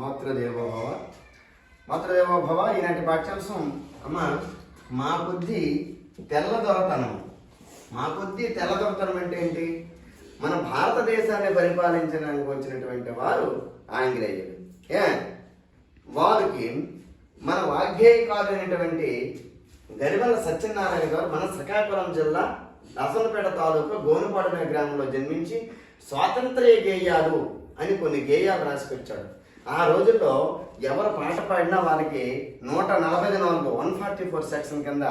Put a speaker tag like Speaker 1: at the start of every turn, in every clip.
Speaker 1: మాతృదేవోభవ. మాతృదేవోభవ ఈనాటి పాఠ్యాంశం అమ్మ మా బుద్ధి తెల్ల దొరతనం. మా బుద్ధి తెల్ల దొరతనం అంటే ఏంటి? మన భారతదేశాన్ని పరిపాలించడానికి వచ్చినటువంటి వారు ఆంగ్లేయులు. ఏ? వారికి మన వాగ్గేయకాలు అయినటువంటి సత్యనారాయణ గారు మన శ్రీకాకుళం జిల్లా నసనపేట తాలూకు గోనుపాడు గ్రామంలో జన్మించి స్వాతంత్ర్య గేయాలు అని కొన్ని గేయాలు రాసికొచ్చాడు ఆ రోజుల్లో ఎవరు పాట పాడినా వారికి నూట నలభై నాలుగు వన్ ఫార్టీ ఫోర్ సెక్షన్ కింద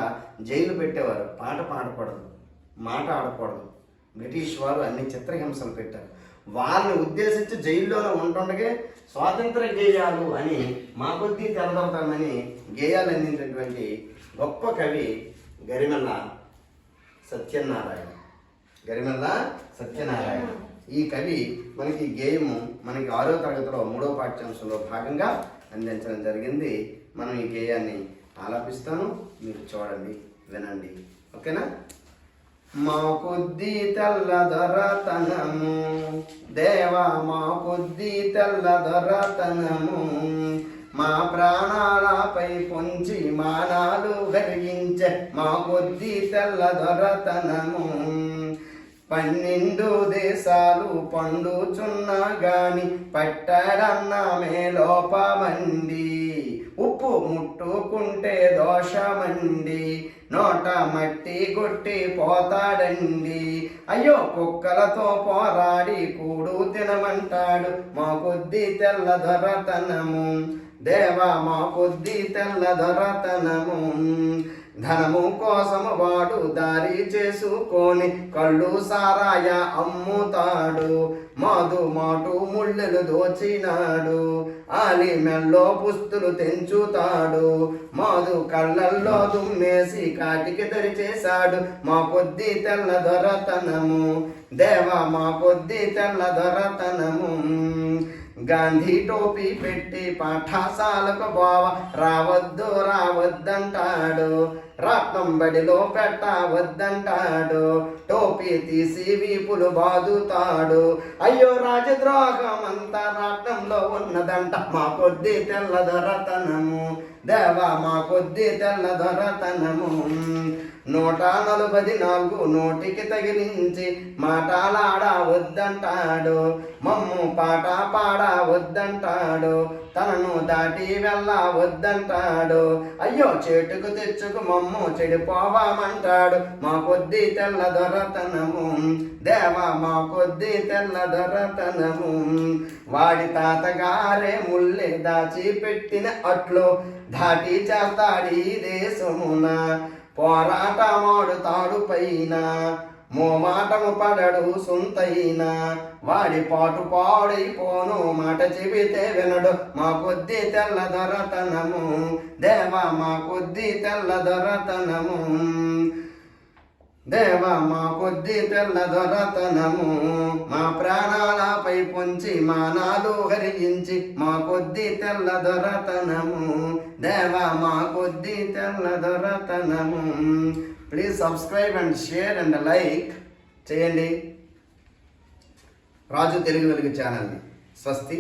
Speaker 1: జైలు పెట్టేవారు. పాట పాడకూడదు మాట ఆడకూడదు. బ్రిటిష్ వారు అన్ని చిత్రహింసలు పెట్టారు. వారిని ఉద్దేశించి జైల్లోనే ఉంటుండగే స్వాతంత్ర గేయాలు అని మా కొద్దీ తెలదవుతామని గేయాలు అందించినటువంటి గొప్ప కవి గరిమల్ల సత్యనారాయణ. గరిమల్ల సత్యనారాయణ. ఈ కవి మనకి గేయము మనకి ఆరో తరగతిలో మూడో పాఠ్యాంశంలో భాగంగా అందించడం జరిగింది. మనం ఈ గేయాన్ని ఆలాపిస్తాను. మీరు చూడండి వినండి. ఓకేనా? మా కొద్ది తెల్ల దొరతనము దేవా మా కొద్ది తెల్ల దొరతనము మా ప్రాణాలపై పొంచి మానాలు కలిగించే మా కొద్ది తెల్ల దొరతనము పన్నెండు దేశాలు పండుచున్నా గాని పట్టడన్నమే లోపమండి ఉప్పు ముట్టుకుంటే దోషమండి నోట మట్టి కొట్టి పోతాడండి అయ్యో కుక్కలతో పోరాడి కూడు తినమంటాడు. మా కొద్ది తెల్ల దొరతనము. దేవా మా కొద్ది తెల్ల దొరతనము. ధనము కోసము వాడు దారి చేసుకొని కళ్ళు సారాయ అమ్ముతాడు. మాదు మాటు ముళ్ళలు దోచినాడు. ఆలి మెల్లో పుస్తులు తెంచుతాడు. మాదు కళ్ళల్లో దుమ్మేసి కాటికి దరిచేశాడు మా కొద్ది తెల్ల దొరతనము. దేవా మా కొద్ది తెల్ల దొరతనము. గాంధీ టోపీ పెట్టి పాఠశాలకు బావ. రావద్దు రావద్దంటాడు. రత్నం బడిలో పెట్టవద్దంటాడు టోపీ తీసి వీపులు బాదుతాడు. అయ్యో రాజద్రోహం అంతా రాట్నంలో ఉన్నదంట. మా కొద్ది తెల్లదొరతనము. దేవా మా కొద్ది తెల్లదొరతనము నూట నలభై నాలుగు నోటికి తగిలించి మాటలాడ వద్దంటాడు. మమ్ము పాట పాడ వద్దంటాడు. తనను దాటి వెళ్ళ వద్దంటాడు. అయ్యో చేటుకు తెచ్చుకు మమ్ము చెడిపోవామంటాడు. మా కొద్ది తెల్ల దొరతనము దేవా మా కొద్ది తెల్ల దొరతనము వాడి తాతగారే ముల్లె దాచి పెట్టిన అట్లు. దాటి చేస్తాడి దేశమున పోరాటమాడుతాడు పైన మోమాటము పడడు సొంతైన వాడి పాటు పాడైపోను మాట చెబితే వినడు మా కొద్ది తెల్ల దొరతనము. దేవా మా కొద్ది తెల్ల దొరతనము. దేవ మా కొద్ది తెల్ల దొరతనము మా ప్రాణాలపై పొంచి మానాలు హరించి మా కొద్ది తెల్ల దొరతనము దేవ మా కొద్ది తెల్ల దొరతనము please subscribe and share and like చేయండి. రాజు తెలుగు వెలుగు ఛానల్ని. స్వస్తి.